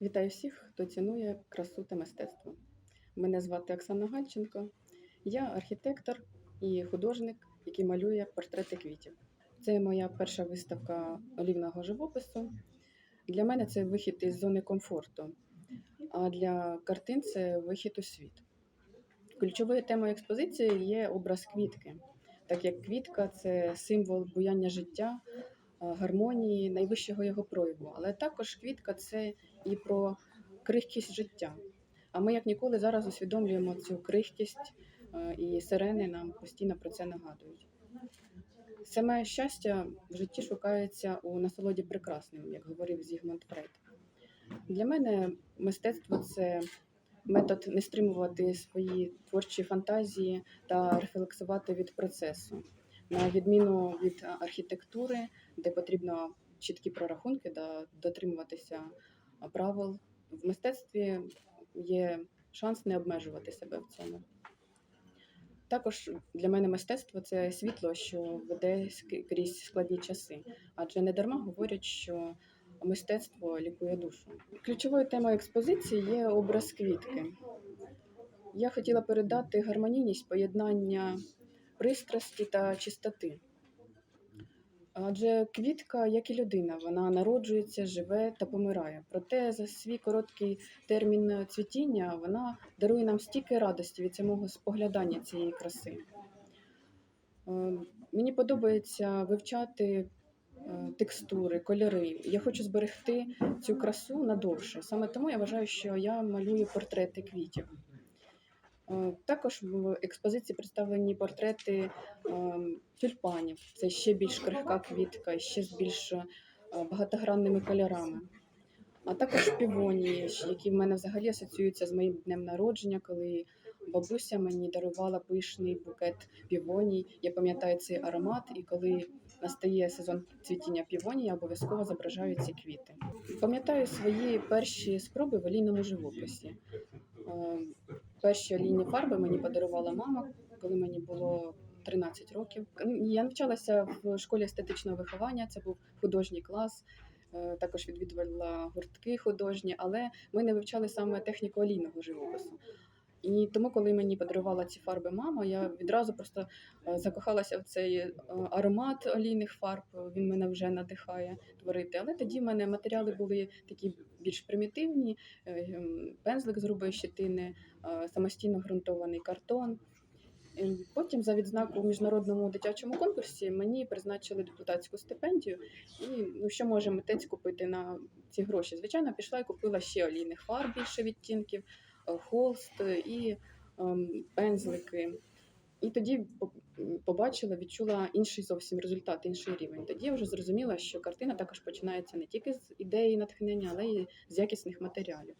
Вітаю всіх, хто цінує красу та мистецтво. Мене звати Оксана Гальченко. Я архітектор і художник, який малює портрети квітів. Це моя перша виставка олівного живопису. Для мене це вихід із зони комфорту, а для картин це вихід у світ. Ключовою темою експозиції є образ квітки, так як квітка це символ буяння життя, гармонії, найвищого його прояву. Але також квітка це і про крихкість життя. А ми як ніколи зараз усвідомлюємо цю крихкість, е, і сирени нам постійно про це нагадують. Саме щастя в житті шукається у насолоді прекрасним, як говорив Зігмунд Фрейд. Для мене мистецтво це метод не стримувати свої творчі фантазії та рефлексувати від процесу, на відміну від архітектури, де потрібно чіткі прорахунки та дотримуватися правил. В мистецтві є шанс не обмежувати себе в цьому. Також для мене мистецтво це світло, що веде крізь складні часи. Адже не дарма говорять, що мистецтво лікує душу. Ключовою темою експозиції є образ квітки. Я хотіла передати гармонійність поєднання пристрасті та чистоти. Адже квітка, як і людина, вона народжується, живе та помирає. Проте за свій короткий термін цвітіння вона дарує нам стільки радості від самого споглядання цієї краси. Е, Мені подобається вивчати е, текстури, кольори. Я хочу зберегти цю красу надовше. Саме тому я вважаю, що я малюю портрети квітів. Е, Також в експозиції представлені портрети ем, тюльпанів. Це ще більш крихка квітка, ще з більш е, багатогранними кольорами. А також півонії, які в мене взагалі асоціюються з моїм днем народження, коли бабуся мені дарувала пишний букет півоній. Я пам'ятаю цей аромат, і коли настає сезон цвітіння півоній, я обов'язково зображаю ці квіти. Пам'ятаю свої перші спроби в олійному живописі. Перші лінії фарби мені подарувала мама, коли мені було 13 років. Я навчалася в школі естетичного виховання, це був художній клас. е, Також відвідувала гуртки художні, але ми не вивчали саме техніку олійного живопису. І тому, коли мені подарувала ці фарби мама, я відразу просто е, закохалася в цей е, аромат олійних фарб. Він мене вже надихає творити. Але тоді в мене матеріали були такі більш примітивні: е, пензлик з грубої щетини, е, самостійно ґрунтований картон. Е, Потім за відзнаку у міжнародному дитячому конкурсі мені призначили депутатську стипендію. І ну, що може митець купити на ці гроші? Звичайно, пішла і купила ще олійних фарб більше відтінків, е, холст і ем, пензлики. І тоді побачила, відчула інший зовсім результат, інший рівень. Тоді я вже зрозуміла, що картина також починається не тільки з ідеї натхнення, але й з якісних матеріалів.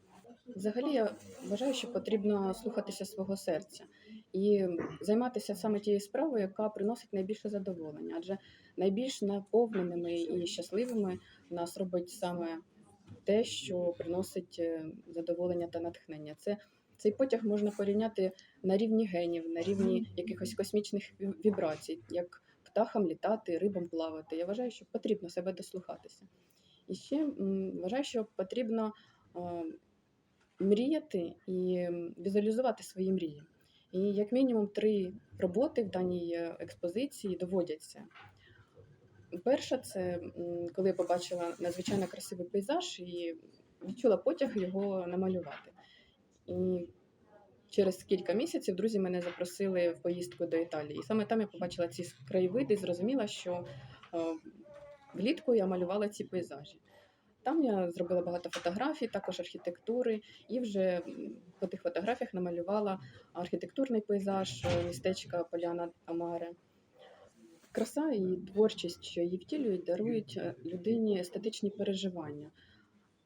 Взагалі, я вважаю, що потрібно слухатися свого серця і займатися саме тією справою, яка приносить найбільше задоволення. Адже найбільш наповненими і щасливими нас робить саме те, що приносить е, задоволення та натхнення. Це цей потяг можна порівняти на рівні генів, на рівні якихось космічних вібрацій, як птахам літати, рибам плавати. Я вважаю, що потрібно себе дослухатися. І ще вважаю, що потрібно е, мріяти і візуалізувати свої мрії. І як мінімум три роботи в даній е, експозиції доводяться. Перша це коли я побачила надзвичайно красивий пейзаж і відчула потяг його намалювати. І через кілька місяців друзі мене запросили в поїздку до Італії. І саме там я побачила ці краєвиди і зрозуміла, що е, влітку я малювала ці пейзажі. Там я зробила багато фотографій, також архітектури, і вже по тих фотографіях намалювала архітектурний пейзаж е, містечка Поляна Амаре. Краса і творчість, що її втілюють, дарують е, людині естетичні переживання.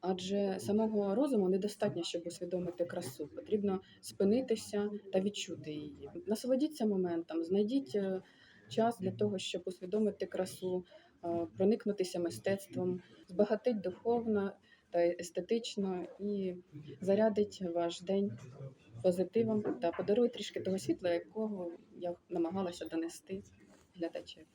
Адже самого розуму недостатньо, щоб усвідомити красу. Потрібно спинитися та відчути її. Насолодіться моментом, знайдіть е, час для того, щоб усвідомити красу, е, проникнутися мистецтвом, збагатить духовно та естетично і зарядить ваш день позитивом та подарує трішки того світла, якого я намагалася донести глядачів.